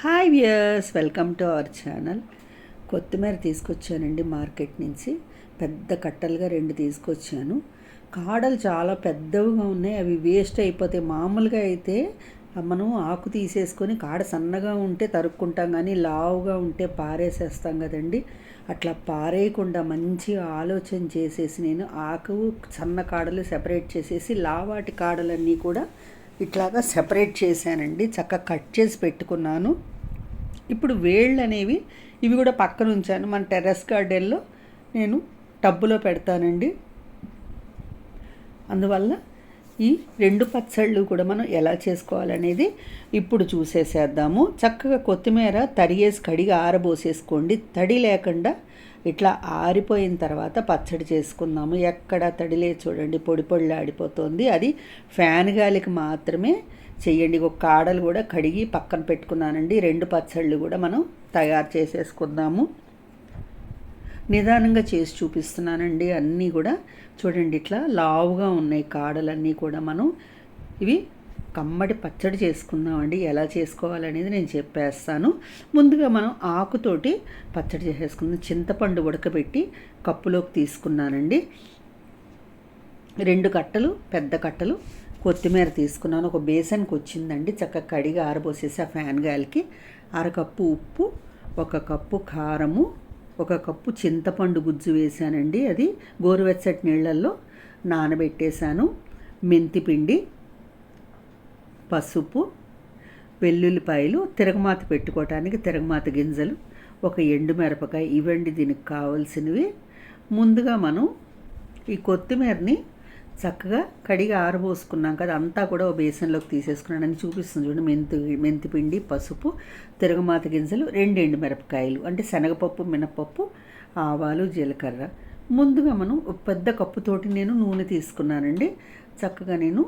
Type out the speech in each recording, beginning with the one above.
Hi viewers welcome to our channel కొత్తిమీర తీసుకొచ్చానండి market నుంచి. పెద్ద కట్టలుగా రెండు తీసుకొచ్చాను. కాడలు చాలా పెద్దవిగా ఉన్నాయి. అవి వేస్ట్ అయిపోతాయి మామూలుగా అయితే మనం ఆకు తీసేసుకొని కాడ సన్నగా ఉంటే తరుక్కుంటాం కానీ లావుగా ఉంటే పారేసేస్తాం కదండి. అట్లా పారేయకుండా మంచి ఆలోచన చేసేసి నేను ఆకు సన్న కాడలు సెపరేట్ చేసేసి లావాటి కాడలన్నీ కూడా ఇట్లాగా సెపరేట్ చేశానండి. చక్కగా కట్ చేసి పెట్టుకున్నాను. ఇప్పుడు వేళ్ళు అనేవి ఇవి కూడా పక్కన ఉంచాను. మన టెర్రస్ గార్డెన్లో నేను టబ్బులో పెడతానండి. అందువల్ల ఈ రెండు పచ్చళ్ళు కూడా మనం ఎలా చేసుకోవాలనేది ఇప్పుడు చూసేసేద్దాము. చక్కగా కొత్తిమీర తరిగేసి కడిగి ఆరబోసేసుకోండి. తడి లేకుండా ఇట్లా ఆరిపోయిన తర్వాత పచ్చడి చేసుకుందాము. ఎక్కడ తడిలే చూడండి పొడి పొడిలా ఆడిపోతుంది. అది ఫ్యాన్ గాలికి మాత్రమే చెయ్యండి. ఒక కాడలు కూడా కడిగి పక్కన పెట్టుకున్నానండి. రెండు పచ్చళ్ళు కూడా మనం తయారు చేసేసుకుందాము. నిదానంగా చేసి చూపిస్తున్నానండి. అన్నీ కూడా చూడండి ఇట్లా లావుగా ఉన్నాయి కాడలన్నీ కూడా మనం. ఇవి కమ్మటి పచ్చడి చేసుకుందామండి. ఎలా చేసుకోవాలనేది నేను చెప్పేస్తాను. ముందుగా మనం ఆకుతోటి పచ్చడి చేసేసుకుందాం. చింతపండు ఉడకబెట్టి కప్పులోకి తీసుకున్నానండి. రెండు కట్టలు పెద్ద కట్టలు కొత్తిమీర తీసుకున్నాను. ఒక బేసన్కి వచ్చిందండి. చక్కగా కడిగి ఆరబోసేసి ఆ ఫ్యాన్ గాలికి అరకప్పు ఉప్పు ఒక కప్పు కారము ఒక కప్పు చింతపండు గుజ్జు వేసానండి అది గోరువెచ్చటి నీళ్ళల్లో నానబెట్టేశాను. మెంతిపిండి పసుపు వెల్లుల్లిపాయలు తిరగమాత పెట్టుకోవటానికి తిరగమాత గింజలు ఒక ఎండు మిరపకాయ ఇవండి దీనికి కావాల్సినవి. ముందుగా మనం ఈ కొత్తిమీరని చక్కగా కడిగి ఆరబోసుకున్నాం కదా అంతా కూడా ఓ బేసన్లోకి తీసేసుకున్నాడని చూపిస్తుంది చూడండి మెంతి మెంతిపిండి పసుపు తిరగమాత గింజలు రెండు ఎండు మిరపకాయలు అంటే శనగపప్పు మినపప్పు ఆవాలు జీలకర్ర. ముందుగా మనం పెద్ద కప్పుతోటి నేను నూనె తీసుకున్నానండి. చక్కగా నేను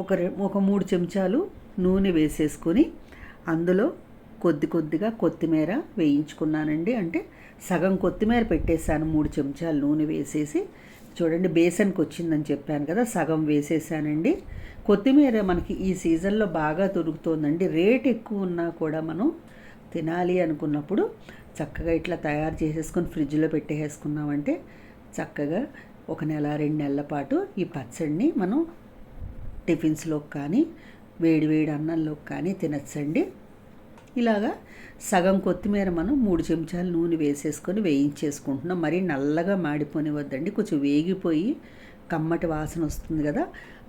ఒక ఒక మూడు చెంచాలు నూనె వేసేసుకొని అందులో కొద్ది కొద్దిగా కొత్తిమీర వేయించుకున్నానండి. అంటే సగం కొత్తిమీర పెట్టేశాను మూడు చెంచాలు నూనె వేసేసి. చూడండి బేసన్కి వచ్చిందని చెప్పాను కదా సగం వేసేసానండి. కొత్తిమీర మనకి ఈ సీజన్లో బాగా దొరుకుతుందండి. రేట్ ఎక్కువ ఉన్నా కూడా మనం తినాలి అనుకున్నప్పుడు చక్కగా ఇట్లా తయారు చేసేసుకొని ఫ్రిడ్జ్లో పెట్టేసుకున్నామంటే చక్కగా ఒక నెల రెండు నెలల పాటు ఈ పచ్చడిని మనం టిఫిన్స్లోకి కానీ వేడి వేడి అన్నంలోకి కానీ తినచ్చండి. ఇలాగా సగం కొత్తిమీర మనం మూడు చెంచాలు నూనె వేసేసుకొని వేయించేసుకుంటున్నాం. మరీ నల్లగా మాడిపోనివద్దండి కొంచెం వేగిపోయి కమ్మటి వాసన వస్తుంది కదా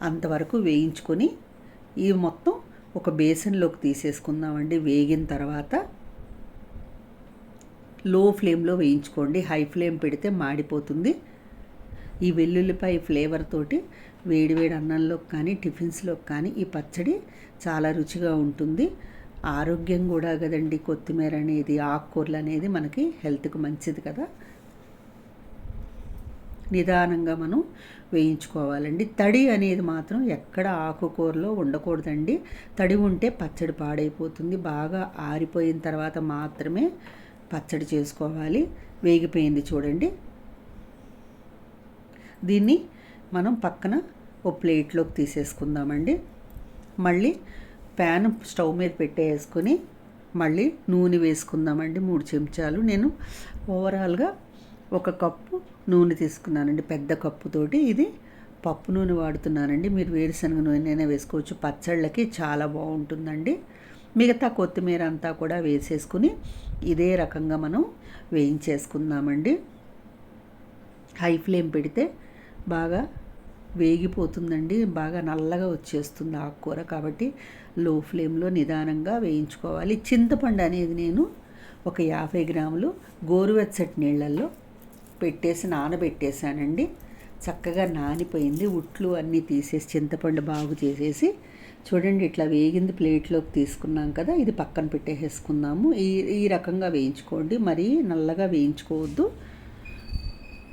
అంతవరకు వేయించుకొని ఇవి మొత్తం ఒక బేసన్లోకి తీసేసుకుందామండి. వేగిన తర్వాత లో ఫ్లేమ్లో వేయించుకోండి. హై ఫ్లేమ్ పెడితే మాడిపోతుంది. ఈ వెల్లుల్లిపాయ ఫ్లేవర్ తోటి వేడివేడి అన్నంలోకి కానీ టిఫిన్స్లోకి కానీ ఈ పచ్చడి చాలా రుచిగా ఉంటుంది. ఆరోగ్యం కూడా కదండి కొత్తిమీర అనేది ఆకుకూరలు అనేది మనకి హెల్త్కి మంచిది కదా. నిదానంగా మనం వేయించుకోవాలండి. తడి అనేది మాత్రం ఎక్కడ ఆకుకూరలో ఉండకూడదండి. తడి ఉంటే పచ్చడి పాడైపోతుంది. బాగా ఆరిపోయిన తర్వాత మాత్రమే పచ్చడి చేసుకోవాలి. వేగిపోయింది చూడండి. దీన్ని మనం పక్కన ఓ ప్లేట్లోకి తీసేసుకుందామండి. మళ్ళీ ప్యాన్ స్టవ్ మీద పెట్టేసుకొని మళ్ళీ నూనె వేసుకుందామండి. మూడు చెంచాలు. నేను ఓవరాల్గా ఒక కప్పు నూనె తీసుకున్నానండి. పెద్ద కప్పుతోటి ఇది పప్పు నూనె వాడుతున్నానండి. మీరు వేరుశనగ నూనె వేసుకోవచ్చు. పచ్చళ్ళకి చాలా బాగుంటుందండి. మిగతా కొత్తిమీర అంతా కూడా వేసేసుకుని ఇదే రకంగా మనం వేయించేసుకుందామండి. హై ఫ్లేమ్ పెడితే బాగా వేగిపోతుందండి. బాగా నల్లగా వచ్చేస్తుంది ఆకుకూర కాబట్టి లో ఫ్లేమ్లో నిదానంగా వేయించుకోవాలి. చింతపండు అనేది నేను ఒక యాభై గ్రాములు గోరువెచ్చటి నీళ్ళల్లో పెట్టేసి నానబెట్టేశానండి. చక్కగా నానిపోయింది. ఉట్లు అన్నీ తీసేసి చింతపండు బాగు చేసేసి చూడండి ఇట్లా వేగింది ప్లేట్లోకి తీసుకున్నాం కదా ఇది పక్కన పెట్టేసుకుందాము ఈ ఈ రకంగా వేయించుకోండి. మరీ నల్లగా వేయించుకోవద్దు.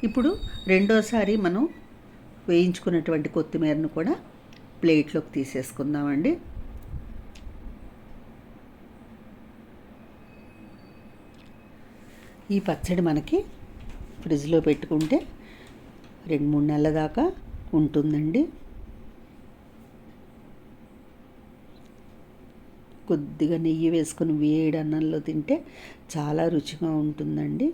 ఇప్పుడు రెండోసారి మనం వేయించుకున్నటువంటి కొత్తిమీరను కూడా ప్లేట్లోకి తీసేసుకుందామండి. ఈ పచ్చడి మనకి ఫ్రిడ్జ్లో పెట్టుకుంటే రెండు మూడు నెలల దాకా ఉంటుందండి. కొద్దిగా నెయ్యి వేసుకొని వేడి అన్నంలో తింటే చాలా రుచిగా ఉంటుందండి.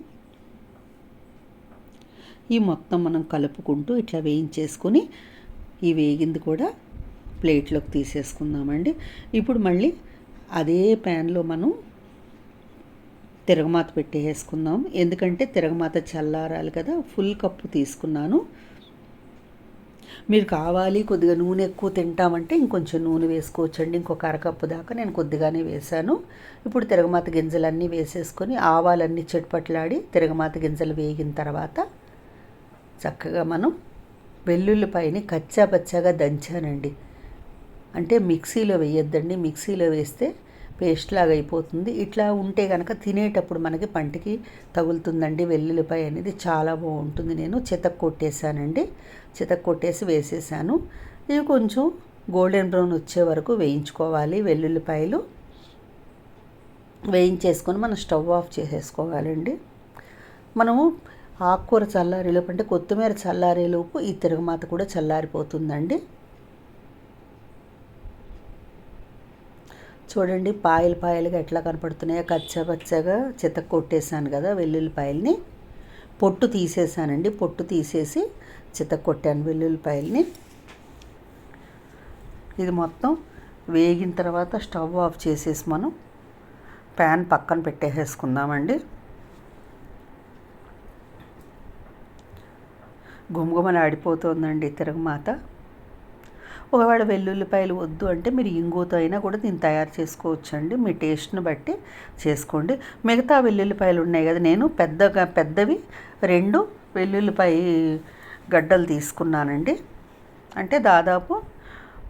ఈ మొత్తం మనం కలుపుకుంటూ ఇట్లా వేయించేసుకొని ఈ వేగింది కూడా ప్లేట్లోకి తీసేసుకుందామండి. ఇప్పుడు మళ్ళీ అదే ప్యాన్లో మనం తిరగమాత పెట్టేసుకుందాం. ఎందుకంటే తిరగమాత చల్లారాలి కదా ఫుల్ కప్పు తీసుకున్నాను. మీరు కావాలి కొద్దిగా నూనె ఎక్కువ తింటామంటే ఇంకొంచెం నూనె వేసుకోవచ్చండి. ఇంకొక అరకప్పు దాకా నేను కొద్దిగానే వేశాను. ఇప్పుడు తిరగమాత గింజలన్నీ వేసేసుకొని ఆవాలన్నీ చెట్పట్లాడి తిరగమాత గింజలు వేగిన తర్వాత చక్కగా మనం వెల్లుల్లిపాయని కచ్చాపచ్చాగా దంచానండి. అంటే మిక్సీలో వేయొద్దండి. మిక్సీలో వేస్తే పేస్ట్ లాగా అయిపోతుంది. ఇట్లా ఉంటే కనుక తినేటప్పుడు మనకి పంటికి తగులుతుందండి. వెల్లుల్లిపాయ అనేది చాలా బాగుంటుంది. నేను చితక్ కొట్టేశానండి. చితక్ కొట్టేసి వేసేసాను. ఇవి కొంచెం గోల్డెన్ బ్రౌన్ వచ్చే వరకు వేయించుకోవాలి. వెల్లుల్లిపాయలు వేయించేసుకొని మనం స్టవ్ ఆఫ్ చేసేసుకోవాలండి. మనము ఆకుకూర చల్లారేలోపు అంటే కొత్తిమీర చల్లారేలోపు ఈ తిరగమాత కూడా చల్లారిపోతుందండి. చూడండి పాయలు పాయలుగా ఎట్లా కనపడుతున్నాయో. కచ్చపచ్చగా చితక కొట్టేశాను కదా వెల్లుల్లిపాయల్ని. పొట్టు తీసేసానండి పొట్టు తీసేసి చితక కొట్టాను వెల్లుల్లిపాయల్ని. ఇది మొత్తం వేగిన తర్వాత స్టవ్ ఆఫ్ చేసేసి మనం ప్యాన్ పక్కన పెట్టేసేసుకుందామండి. గుమగుమలు ఆడిపోతుందండి తిరగమాత. ఒకవేళ వెల్లుల్లిపాయలు వద్దు అంటే మీరు ఇంగుతో అయినా కూడా దీన్ని తయారు చేసుకోవచ్చండి. మీ టేస్ట్ని బట్టి చేసుకోండి. మిగతా వెల్లుల్లిపాయలు ఉన్నాయి కదా నేను పెద్దగా పెద్దవి రెండు వెల్లుల్లిపాయ గడ్డలు తీసుకున్నానండి. అంటే దాదాపు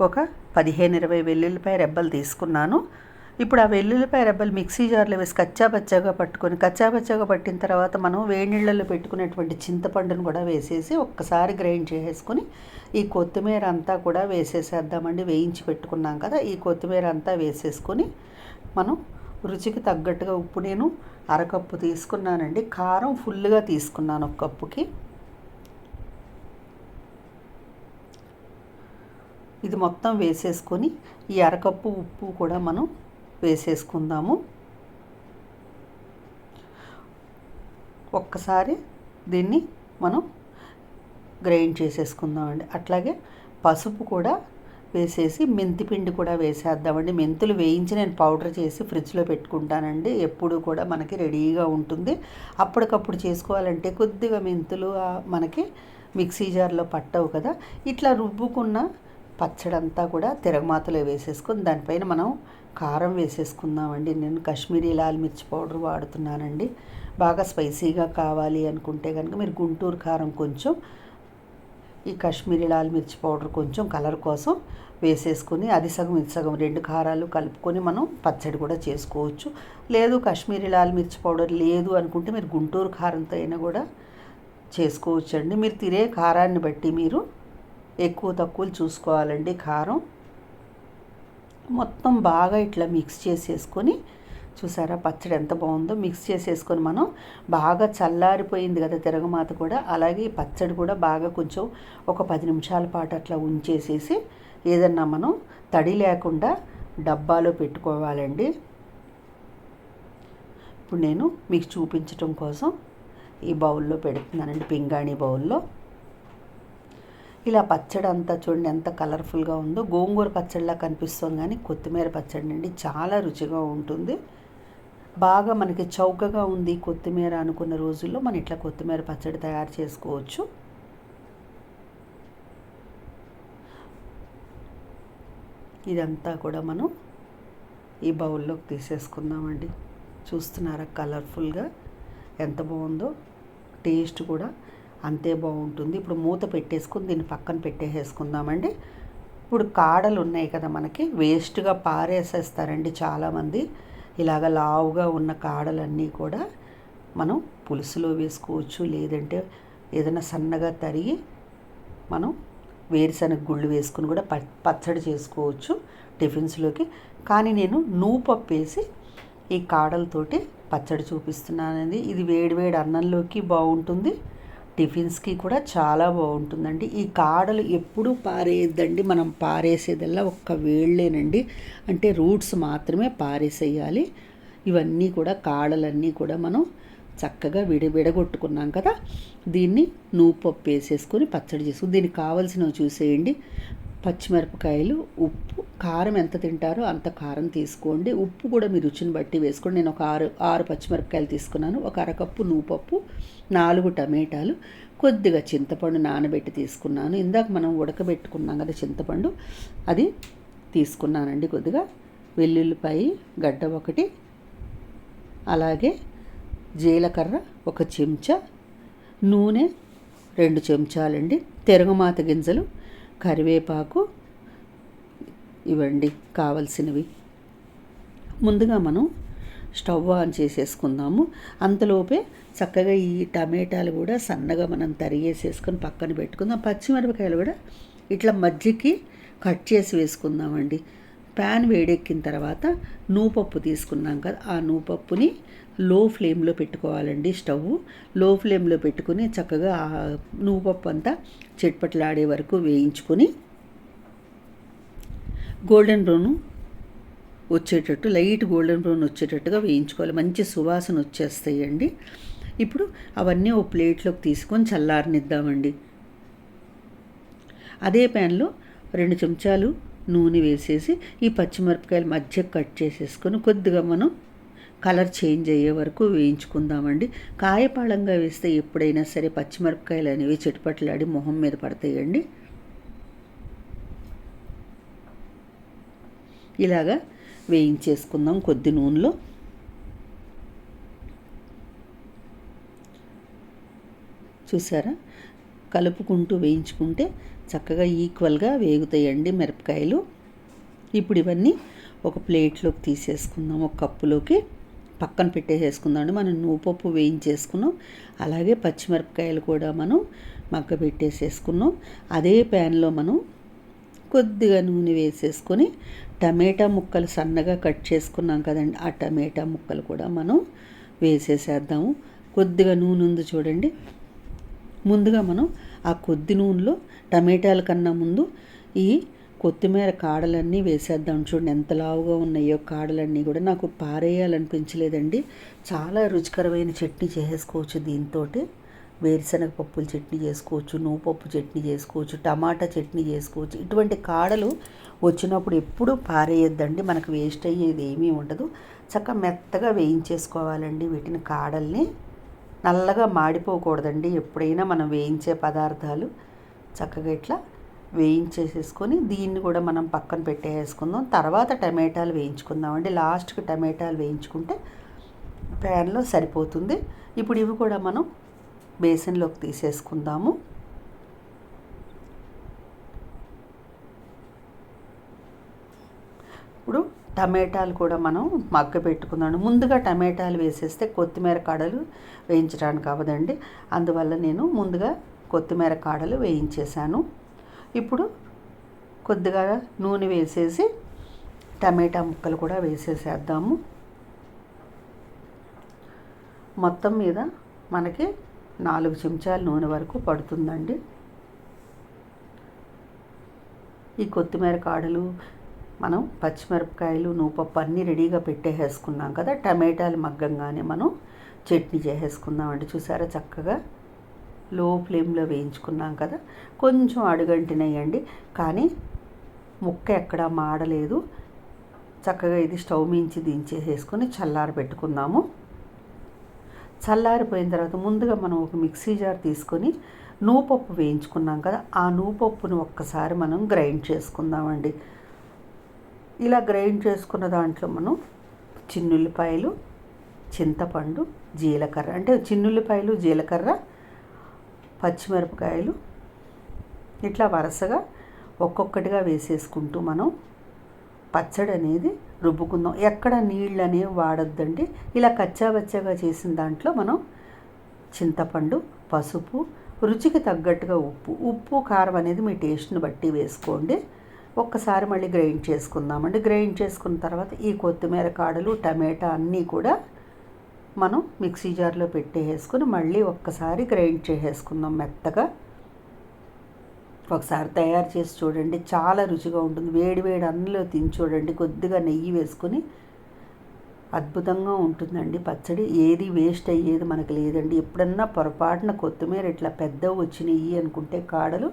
ఒక పదిహేను ఇరవై వెల్లుల్లిపాయ రెబ్బలు తీసుకున్నాను. ఇప్పుడు ఆ వెల్లుల్లిపాయ రెబ్బలు మిక్సీ జార్లో వేసి కచ్చాపచ్చాగా పట్టుకొని కచ్చాపచ్చాగా పట్టిన తర్వాత మనం వేడి నీళ్ళల్లో పెట్టుకునేటువంటి చింతపండును కూడా వేసేసి ఒక్కసారి గ్రైండ్ చేసేసుకొని ఈ కొత్తిమీర అంతా కూడా వేసేసేద్దామండి. వేయించి పెట్టుకున్నాం కదా ఈ కొత్తిమీర అంతా వేసేసుకొని మనం రుచికి తగ్గట్టుగా ఉప్పు నేను అరకప్పు తీసుకున్నానండి. కారం ఫుల్గా తీసుకున్నాను ఒక కప్పుకి. ఇది మొత్తం వేసేసుకొని ఈ అరకప్పు ఉప్పు కూడా మనం వేసేసుకుందాము. ఒక్కసారి దీన్ని మనం గ్రైండ్ చేసేసుకుందామండి. అట్లాగే పసుపు కూడా వేసేసి మెంతిపిండి కూడా వేసేద్దామండి. మెంతులు వేయించి నేను పౌడర్ చేసి ఫ్రిడ్జ్లో పెట్టుకుంటానండి. ఎప్పుడు కూడా మనకి రెడీగా ఉంటుంది. అప్పటికప్పుడు చేసుకోవాలంటే కొద్దిగా మెంతులు మనకి మిక్సీ జార్లో పట్టవు కదా. ఇట్లా రుబ్బుకున్న పచ్చడంతా కూడా తిరగమాతలో వేసేసుకొని దానిపైన మనం కారం వేసేసుకుందామండి. నేను కాశ్మీరీ లాల్ మిర్చి పౌడర్ వాడుతున్నానండి. బాగా స్పైసీగా కావాలి అనుకుంటే కనుక మీరు గుంటూరు కారం కొంచెం ఈ కాశ్మీరీ లాల్ మిర్చి పౌడర్ కొంచెం కలర్ కోసం వేసేసుకొని అది సగం ఇది సగం రెండు కారాలు కలుపుకొని మనం పచ్చడి కూడా చేసుకోవచ్చు. లేదు కాశ్మీరీ లాల్ మిర్చి పౌడర్ లేదు అనుకుంటే మీరు గుంటూరు కారంతో అయినా కూడా చేసుకోవచ్చు అండి మీరు తినే కారాన్ని బట్టి మీరు ఎక్కువ తక్కువలు చూసుకోవాలండి కారం. మొత్తం బాగా ఇట్లా మిక్స్ చేసేసుకొని చూసారా పచ్చడి ఎంత బాగుందో మిక్స్ చేసేసుకొని మనం బాగా చల్లారిపోయింది కదా తిరగమాత కూడా. అలాగే పచ్చడి కూడా బాగా కొంచెం ఒక పది నిమిషాల పాటు అట్లా ఉంచేసేసి ఏదన్నా మనం తడి లేకుండా డబ్బాలో పెట్టుకోవాలండి. ఇప్పుడు నేను మీకు చూపించటం కోసం ఈ బౌల్లో పెడుతున్నానండి పింగాణి బౌల్లో. ఇలా పచ్చడి అంతా చూడండి ఎంత కలర్ఫుల్గా ఉందో. గోంగూర పచ్చడిలా కనిపిస్తుంది కానీ కొత్తిమీర పచ్చడి అండి. చాలా రుచిగా ఉంటుంది. బాగా మనకి చౌకగా ఉంది కొత్తిమీర అనుకున్న రోజుల్లో మనం ఇట్లా కొత్తిమీర పచ్చడి తయారు చేసుకోవచ్చు. ఇదంతా కూడా మనం ఈ బౌల్లోకి తీసేసుకుందామండి. చూస్తున్నారా కలర్ఫుల్గా ఎంత బాగుందో. టేస్ట్ కూడా అంతే బాగుంటుంది. ఇప్పుడు మూత పెట్టేసుకుని దీన్ని పక్కన పెట్టేసేసుకుందామండి. ఇప్పుడు కాడలు ఉన్నాయి కదా మనకి వేస్ట్గా పారేసేస్తారండి చాలామంది. ఇలాగ లావుగా ఉన్న కాడలన్నీ కూడా మనం పులుసులో వేసుకోవచ్చు. లేదంటే ఏదైనా సన్నగా తరిగి మనం వేరుశనగ గుళ్ళు వేసుకుని కూడా పచ్చడి చేసుకోవచ్చు టిఫిన్స్లోకి. కానీ నేను నూపప్పు వేసి ఈ కాడలతోటి పచ్చడి చూపిస్తున్నానండి. ఇది వేడి వేడి అన్నంలోకి బాగుంటుంది. టిఫిన్స్కి కూడా చాలా బాగుంటుందండి. ఈ కాడలు ఎప్పుడూ పారేయద్దండి. మనం పారేసేదల్లా ఒక్క వేళ్ళేనండి. అంటే రూట్స్ మాత్రమే పారేసేయాలి. ఇవన్నీ కూడా కాడలన్నీ కూడా మనం చక్కగా విడ విడగొట్టుకున్నాం కదా దీన్ని నువ్వు పప్పు వేసేసుకొని పచ్చడి చేసుకుని దీనికి కావాల్సినవి చూసేయండి. పచ్చిమిరపకాయలు ఉప్పు కారం ఎంత తింటారో అంత కారం తీసుకోండి. ఉప్పు కూడా మీ రుచిని బట్టి వేసుకోండి. నేను ఒక ఆరు ఆరు పచ్చిమిరపకాయలు తీసుకున్నాను. ఒక అరకప్పు నువ్వుపప్పు నాలుగు టమాటాలు కొద్దిగా చింతపండు నానబెట్టి తీసుకున్నాను. ఇందాక మనం ఉడకబెట్టుకున్నాం కదా చింతపండు అది తీసుకున్నానండి కొద్దిగా. వెల్లుల్లిపాయి గడ్డ ఒకటి అలాగే జీలకర్ర ఒక చెంచా నూనె రెండు చెంచాలండి తిరగమాత గింజలు కరివేపాకు ఇవ్వండి కావలసినవి. ముందుగా మనం స్టవ్ ఆన్ చేసేసుకుందాము. అంతలోపే చక్కగా ఈ టమాటాలు కూడా సన్నగా మనం తరిగేసేసుకొని పక్కన పెట్టుకుందాం. పచ్చిమిరపకాయలు కూడా ఇట్లా మజ్జికి కట్ చేసి వేసుకుందామండి. ప్యాన్ వేడెక్కిన తర్వాత నూపప్పు తీసుకున్నాం కదా ఆ నూపప్పుని లో ఫ్లేమ్లో పెట్టుకోవాలండి స్టవ్. లో ఫ్లేమ్లో పెట్టుకుని చక్కగా ఆ నూపప్పు అంతా చెట్పట్లాడే వరకు వేయించుకొని గోల్డెన్ బ్రౌన్ వచ్చేటట్టు లైట్ గోల్డెన్ బ్రౌన్ వచ్చేటట్టుగా వేయించుకోవాలి. మంచి సువాసన వచ్చేస్తాయండి. ఇప్పుడు అవన్నీ ఓ ప్లేట్లోకి తీసుకొని చల్లారనిద్దామండి. అదే ప్యాన్లో రెండు చెంచాలు నూనె వేసేసి ఈ పచ్చిమిరపకాయలు మధ్య కట్ చేసేసుకొని కొద్దిగా మనం కలర్ చేంజ్ అయ్యే వరకు వేయించుకుందామండి. కాయపాళంగా వేస్తే ఎప్పుడైనా సరే పచ్చిమిరపకాయలు అనేవి చెట్టుపట్లాడి మొహం మీద పడతాయండి. ఇలాగా వేయించేసుకుందాం కొద్ది నూనెలో. చూసారా? కలుపుకుంటూ వేయించుకుంటే చక్కగా ఈక్వల్గా వేగుతాయండి మిరపకాయలు. ఇప్పుడు ఇవన్నీ ఒక ప్లేట్లోకి తీసేసుకుందాం ఒక కప్పులోకి. పక్కన పెట్టేసేసుకుందామండి. మనం నూపప్పు వేయించేసుకున్నాం. అలాగే పచ్చిమిరపకాయలు కూడా మనం మగ్గ పెట్టేసేసుకున్నాం అదే ప్యాన్లో మనం కొద్దిగా నూనె వేసేసుకొని టమాటా ముక్కలు సన్నగా కట్ చేసుకున్నాం కదండి. ఆ టమాటా ముక్కలు కూడా మనం వేసేసేద్దాము. కొద్దిగా నూనె ఉంది చూడండి. ముందుగా మనం ఆ కొద్ది నూనెలో టమాటాల కన్నా ముందు ఈ కొత్తిమీర కాడలన్నీ వేసేద్దాం. చూడండి ఎంత లావుగా ఉన్నాయో కాడలన్నీ కూడా. నాకు పారేయాలనిపించలేదండి. చాలా రుచికరమైన చట్నీ చేసుకోవచ్చు దీంతో వేరుశనగ పప్పుల చట్నీ చేసుకోవచ్చు నువ్వుపప్పు చట్నీ చేసుకోవచ్చు టమాటా చట్నీ చేసుకోవచ్చు. ఇటువంటి కాడలు వచ్చినప్పుడు ఎప్పుడూ పారేయొద్దండి. మనకు వేస్ట్ అయ్యేది ఏమీ ఉండదు. చక్కగా మెత్తగా వేయించేసుకోవాలండి వీటిని కాడల్ని. నల్లగా మాడిపోకూడదండి. ఎప్పుడైనా మనం వేయించే పదార్థాలు చక్కగా ఇట్లా వేయించేసేసుకొని దీన్ని కూడా మనం పక్కన పెట్టేసుకుందాం. తర్వాత టమాటాలు వేయించుకుందామండి. లాస్ట్కి టమాటాలు వేయించుకుంటే ప్యాన్లో సరిపోతుంది. ఇప్పుడు ఇవి కూడా మనం బేసన్లోకి తీసేసుకుందాము ఇప్పుడు టమాటాలు కూడా మనం మగ్గ పెట్టుకున్నాను ముందుగా టమాటాలు వేసేస్తే కొత్తిమీర కాడలు వేయించడానికి అవ్వదండి. అందువల్ల నేను ముందుగా కొత్తిమీర కాడలు వేయించేశాను. ఇప్పుడు కొద్దిగా నూనె వేసేసి టమాటా ముక్కలు కూడా వేసేసేద్దాము. మొత్తం మీద మనకి నాలుగు చెంచాల నూనె వరకు పడుతుందండి. ఈ కొత్తిమీర కాడలు మనం పచ్చిమిరపకాయలు నూపప్పు అన్నీ రెడీగా పెట్టేసేసుకున్నాం కదా. టమాటాలు మగ్గంగానే మనం చట్నీ చేసేసుకుందామండి చూసారా చక్కగా? లో ఫ్లేమ్లో వేయించుకున్నాం కదా. కొంచెం అడుగంటినయ్యండి కానీ ముక్క ఎక్కడ మాడలేదు. చక్కగా ఇది స్టవ్ మించి దించేసేసుకొని చల్లారి పెట్టుకుందాము. చల్లారిపోయిన తర్వాత ముందుగా మనం ఒక మిక్సీ జార్ తీసుకొని నూపప్పు వేయించుకున్నాం కదా. ఆ నూపప్పును ఒక్కసారి మనం గ్రైండ్ చేసుకుందామండి ఇలా గ్రైండ్ చేసుకున్న దాంట్లో మనం చిన్నుల్లిపాయలు చింతపండు జీలకర్ర అంటే చిన్నుల్లిపాయలు జీలకర్ర పచ్చిమిరపకాయలు ఇట్లా వరుసగా ఒక్కొక్కటిగా వేసేసుకుంటూ మనం పచ్చడి అనేది రుబ్బుకుందాం. ఎక్కడ నీళ్ళు అనేవి వాడొద్దండి. ఇలా కచ్చాబచ్చాగా చేసిన దాంట్లో మనం చింతపండు పసుపు రుచికి తగ్గట్టుగా ఉప్పు ఉప్పు కారం అనేది మీ టేస్ట్ని బట్టి వేసుకోండి. ఒక్కసారి మళ్ళీ గ్రైండ్ చేసుకుందామండి. గ్రైండ్ చేసుకున్న తర్వాత ఈ కొత్తిమీర కాడలు టమాటా అన్నీ కూడా మనం మిక్సీ జార్లో పెట్టేసుకుని మళ్ళీ ఒక్కసారి గ్రైండ్ చేసేసుకుందాం మెత్తగా. ఒకసారి తయారు చేసి చూడండి. చాలా రుచిగా ఉంటుంది. వేడి వేడి అన్నంలో తిని చూడండి. కొద్దిగా నెయ్యి వేసుకొని అద్భుతంగా ఉంటుందండి పచ్చడి. ఏది వేస్ట్ అయ్యేది మనకు లేదండి. ఎప్పుడన్నా పొరపాటున కొత్తిమీర ఇట్లా పెద్ద వచ్చినాయి అనుకుంటే కాడలు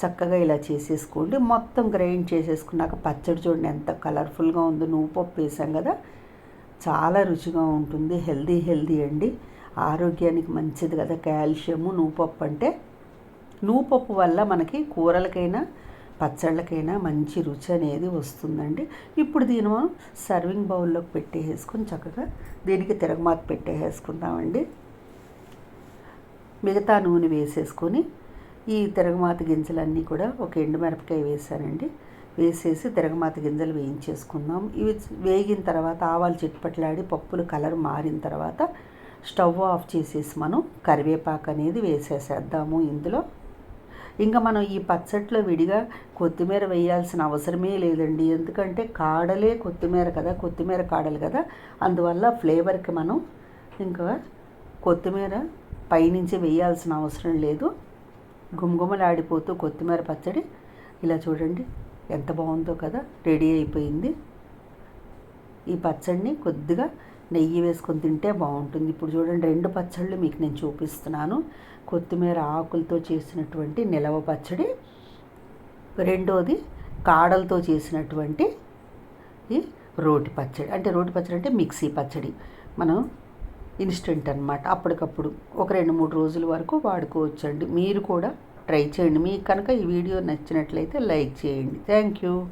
చక్కగా ఇలా చేసేసుకోండి. మొత్తం గ్రైండ్ చేసేసుకున్నాక పచ్చడి చూడండి ఎంత కలర్ఫుల్గా ఉందో. నువ్వు పప్పు వేసాం కదా. చాలా రుచిగా ఉంటుంది. హెల్దీ హెల్దీ అండి. ఆరోగ్యానికి మంచిది కదా. కాల్షియము నువ్వుపప్పు అంటే. నువ్వు పప్పు వల్ల మనకి కూరలకైనా పచ్చళ్ళకైనా మంచి రుచి అనేది వస్తుందండి. ఇప్పుడు దీని మనం సర్వింగ్ బౌల్లోకి పెట్టేసుకొని చక్కగా దీనికి తిరగమాత పెట్టేసుకుందామండి మిగతా నూనె వేసేసుకొని ఈ తిరగమాత గింజలన్నీ కూడా ఒక ఎండుమిరపకాయ వేసానండి. వేసేసి తిరగమాత గింజలు వేయించేసుకుందాం. ఇవి వేగిన తర్వాత ఆవాలు చిట్పట్లాడి పప్పులు కలర్ మారిన తర్వాత స్టవ్ ఆఫ్ చేసేసి మనం కరివేపాకు అనేది వేసేసేద్దాము ఇందులో. ఇంకా మనం ఈ పచ్చట్లో విడిగా కొత్తిమీర వేయాల్సిన అవసరమే లేదండి. ఎందుకంటే కాడలే కొత్తిమీర కదా కొత్తిమీర కాడలు కదా. అందువల్ల ఫ్లేవర్కి మనం ఇంకా కొత్తిమీర పైనుంచి వేయాల్సిన అవసరం లేదు. గుమగుమలాడిపోతూ కొత్తిమీర పచ్చడి. ఇలా చూడండి ఎంత బాగుందో కదా రెడీ అయిపోయింది. ఈ పచ్చడిని కొద్దిగా నెయ్యి వేసుకొని తింటే బాగుంటుంది. ఇప్పుడు చూడండి రెండు పచ్చళ్ళు మీకు నేను చూపిస్తున్నాను. కొత్తిమీర ఆకులతో చేసినటువంటి నిలవ పచ్చడి రెండోది కాడలతో చేసినటువంటి ఈ రోటి పచ్చడి. అంటే రోటి పచ్చడి అంటే మిక్సీ పచ్చడి. మనం ఇన్స్టెంట్ అనమాట అప్పటికప్పుడు ఒక రెండు మూడు రోజుల వరకు వాడుకోవచ్చండి. మీరు కూడా ట్రై చేయండి. మీకు కనుక ఈ వీడియో నచ్చినట్లయితే లైక్ చేయండి. Thank you.